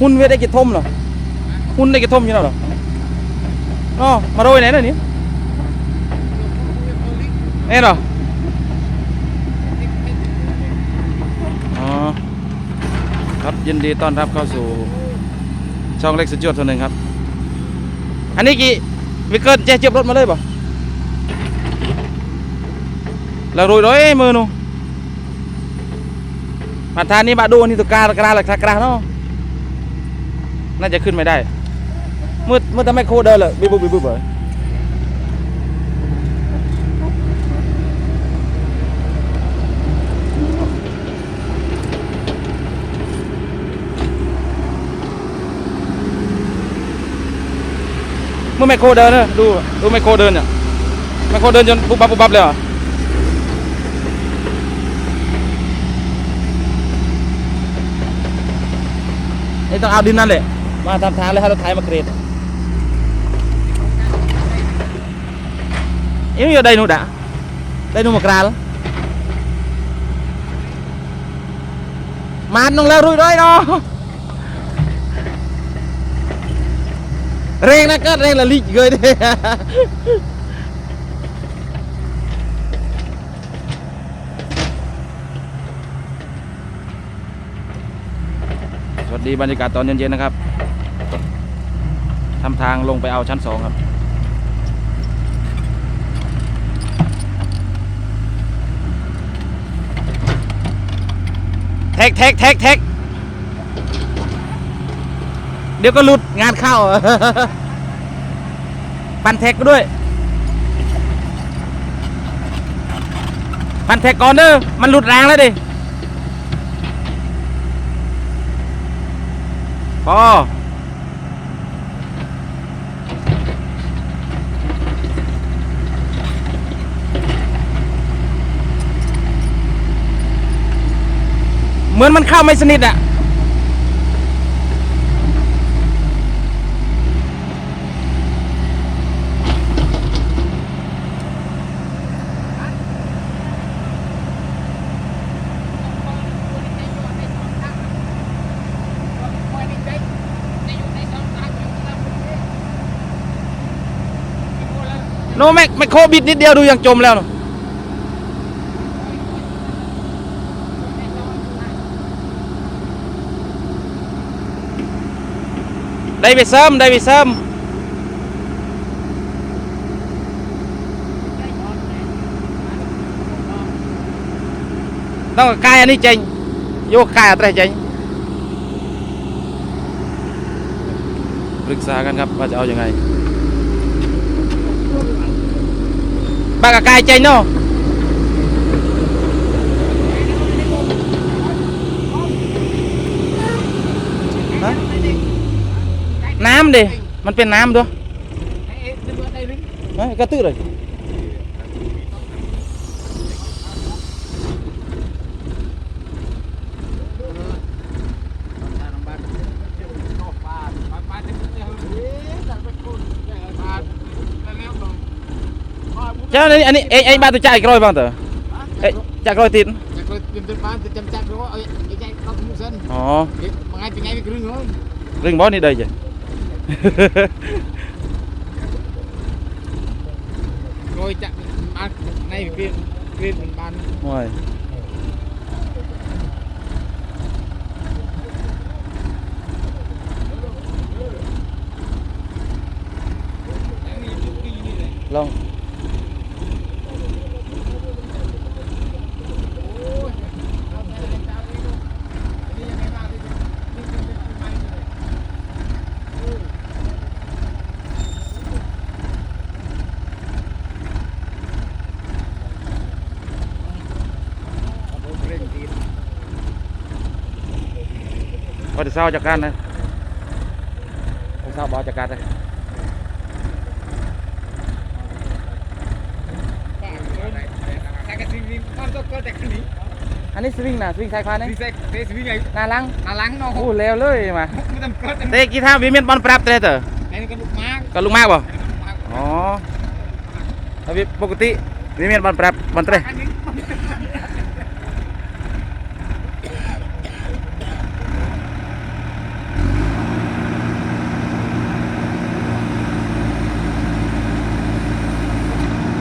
หุ่นเวทได้กี่ทมเหรอหุ่นได้กี่ทมอยู่แล้วเหรออ๋อมาโรยไหนน่ะนี่นี่เหรออ๋อครับยินดีต้อนรับเข้าสู่ช่องเล็กสุดยอดตัวหนึ่งครับ อันนี้กี่วิกเกิลแจเจ็บรถมาเลยป่ะเราโรยร้อยมือนูมาทานนี้มาดูนนี้ตัวกลากราหลักากราเนาะ น่าจะขึ้นไม่ได้ มืดมืดทำไมโคเดินเลยบิบบิบบิบเลยเมื่อไมโครเดินเนอะดูดูไมโครเดินเนี่ยไมโครเดินจนปุ๊บปั๊บปุ๊บปั๊บเลยเหรอนี่ต้องเอาดินนั่นแหละ มาทำทางแล้วให้รถไถมาเกรดเอ็งอยู่ đây นู่น đã đây นู่น một ra đó mát nông leo rui đôi đó rèn nó cất rèn là lịch gơi đi ส วัสดีบรรยากาศตอนเย็นๆนะครับทำทางลงไปเอาชั้นสองครับแท็กแท็กแท็กแท็กเดี๋ยวก็หลุดงานเข้า ปันแท็กก็ด้วย ปันแท็กก่อนเด้อมันหลุดรางแล้วดิ พอเหมือนมันเข้าไม่สนิทอะ โนแม็กไม่โคบิดนิดเดียวดูยังจมแล้วได้ไปเสริมได้ไปเสริมต้องกายอันนี้เจงโยกกายอะไรเจงปรึกษากันครับว่าจะเอาอยัางไง บากกกายใจเนาะฮะน้ำดิมันเป็นน้ำด้วยเฮ้ยกระตือเลยเจ้าอันนี้อันนี้เอ้ยเอ้ยบ้านตัวจ่ายกรอยบ้างเถอะเอ้ยจ่ายกรอยติด Chắc là tìm tên bán thì chăm chắc đó ấy cái chạy không mua sân อ๋อ mà ngay từ ngay cái rừng thôi เรื่องบอสนี่ได้จ้ะ rồi chạy bán ngay viên viên mình bán โอ้ยลอง rừng thì พอจะเศร้าจากการนะพอเศร้าบอจากการเลย cái cái rừng con tôi có chạy cái gì อันนี้สวิงนะสวิงสายพานนี่ đi xe thế rừng này นาลัง là lắng nó โอ้ không เร็วเลยมา không tầm cất เตะกีท่าวิเมียนบอลปรับเตะเตอ này con lục má กับลุงมากบ่ con lục má อ๋อแล้ววิปกติวิเมียนบอลปรับบอลเตะ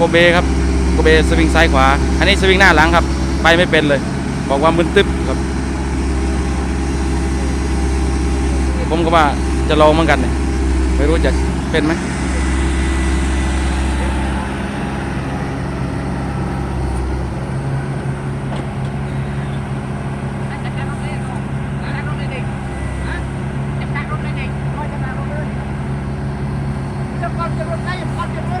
โกเบครับโกเบสวิงซ้ายขวา อันนี้สวิงหน้าหลังครับ ไปไม่เป็นเลย บอกว่ามึนตึ๊บครับ ผมก็ว่าจะลองเหมือนกันเนี่ยไม่รู้จะเป็นไหม จะจับรถเลยจับรถเลยดิฮะจะจับรถเลยดิคอยจะจับรถเลยจะก่อนจะรถได้ก่อนจะรถ Kalau jenggot mana mat beg misalnya ก่อนจะรถก่อนบ้านที่อันตราย mat beg menu tu ni. อันนี้มาสลบก่อนดิสลบก่อนอ๋อสลบก่อนยังมานึ่งแล้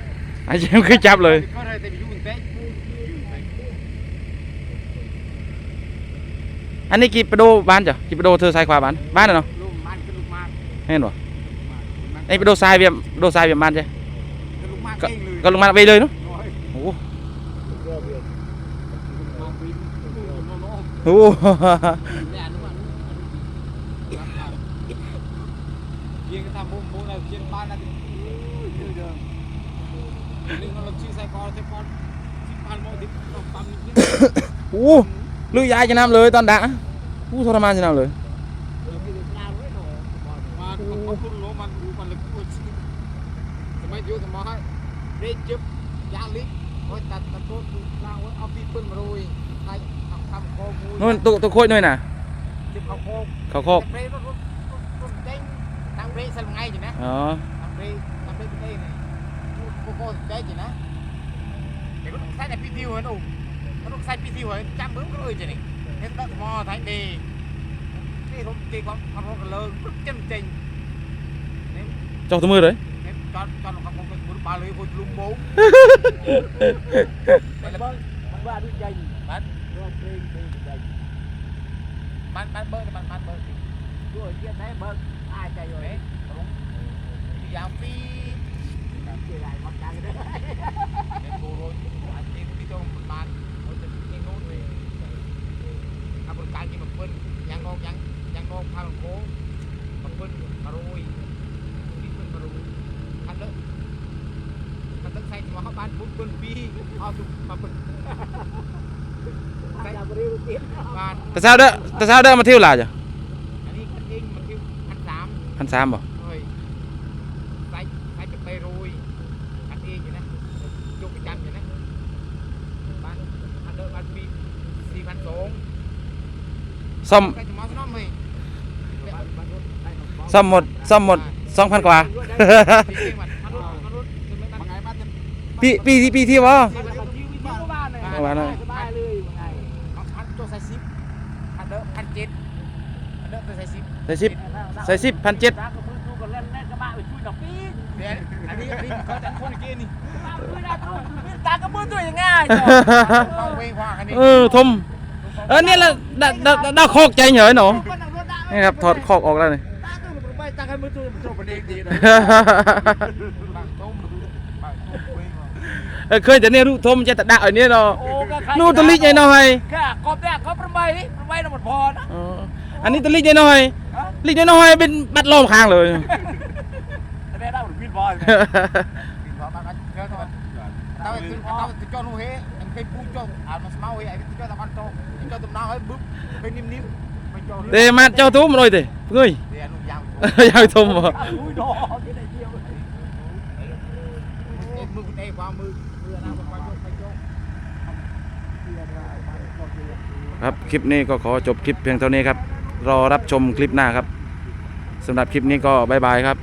อ้เจมคือจับเลยก็เลยอันนี้กี่ประโดบ้านจ้ะกี่ประโดเธอซ้ายขวาบ้านบ้านน่ะเนาะลูกมันคือลูกมากเห็นบ่ ไอ้ประโดซ้ายเบียมประโดซ้ายเบียมบ้านจ้ะคือลูกมากก็เองเลยก็ลงมาไปเลยเนาะน้อยโอ้โหมาปีนโน้โน้โอ้โหเนี่ยอนุอนุเพียงทำมุ อเดิมนึงเราชื่อไซคอร์ไซคอร์ที่พันโมที่เราปั๊มนิดนึงโอ้ลือยายจะนำเลยตอนด่าอู้ทรมานจะนำเลยมาเขาคุณโลมันดูมันเลยพูดสมัยอยู่สมัยเด็กจึบยาลิกโอ้ยตัดตัดตัวลางว่าเอาปีปืนมาโรยใครทำทำโคมูนู่นตัวตัวโคตรนู่นน่ะเขาโคกเขาโคกเรย์รถรถรถเด้งทางเบรย์สั่งไงจีนะอ๋อทางเรทางเรเป็นไงนี่โคโค่ใจจีนะเดี๋ยวก็ต้อง ใส่ในพีทิวเหรอหนุ่มก็ต้องใส่พีทิวเหรอจำเบิ้งก็เลยจีนี่เห็นตั้งมอไทยดีนี่รถเก่งกว่าขับรถกันเลยรถเจ๋งจริงนี่เจ้าตัวมือเลย Em cho cho nó không có muốn ba lưới hôi lung bố. Đây là bơi, bạn ba đứa dây, bạn đưa đi đi dây. Bạn bạn bơi thì bạn bạn bơi thì đuổi kia thấy bơi ai chạy rồi đấy, đúng. Đi vào phi. Bạn kia lại bắt chạy đấy. Em bù rồi, anh đi đi cho một bạn, ở trên cái nốt này. Các con cái gì mà quên, giang ngon giang giang ngon pha bằng cố, mà quên mà rồi, đi quên mà rồi. คันเด้อคันเด้อใส่หัวเข้าบ้านปุ๊บเปิ้นปีเอาสุมาเปิ้นใส่บริวารบ้า นแต่เช้าเด้อแต่เช้าเด้อมาเที่ยวหลา ปโรยคันเองอยู่นะยกไปจันอยู่นะบ้านคันเด้อบ้านปีสี่พันสองซ่อมใครจะมาสนอมไหมซ่อมหมดซ่อมหมดสองพันกว่าปีปีที่ปีที่วะประมาณนั้นสบายเลยยังไงเอาพันตัวใส่ซิปพันเด้อพันเจ็ดพันเด้อตัวใส่ซิปใส่สิบใส่สิบพันเจ็ดเดี๋ยวอันนี้อันนี้เขาจะพูดอีกทีนี่ตากระมือตัวยังไงเอาเวงว่ากันนี่เออทมเออเนี่ยละดาดาดาคอกใจเหรอหนูนี่ครับถอดคอกออกแล้วนี่ เคยแต่เนี่ยรู้ทมจะตะดะไอ้เนี่เราโอ้ก็ใครนู่นตะลิกไงน้อยค่ะก็แนี่ยกบประไม้ประไม้น้ำมันพอนะอันนี้ตะลิกไงน้อยลิกไงน้อยเป็นบัดลมค้างเลยแต่ได้หมดวินบอลวินบอลมากันเจ้าตัวตาวติดตาวติดนูเฮอันเป็นปูจงอ่านมาสมาเฮไอ้ติดจตะวันตติดจอตุ่มน้าเฮ้ยบึ๊บเป็นนิ่มๆเดมาเจ้าทุ่มเลยเถอะเฮ้ยยาวทุ่มบ่ ครับคลิปนี้ก็ขอจบคลิปเพียงเท่านี้ครับรอรับชมคลิปหน้าครับสำหรับคลิปนี้ก็บายบายครับ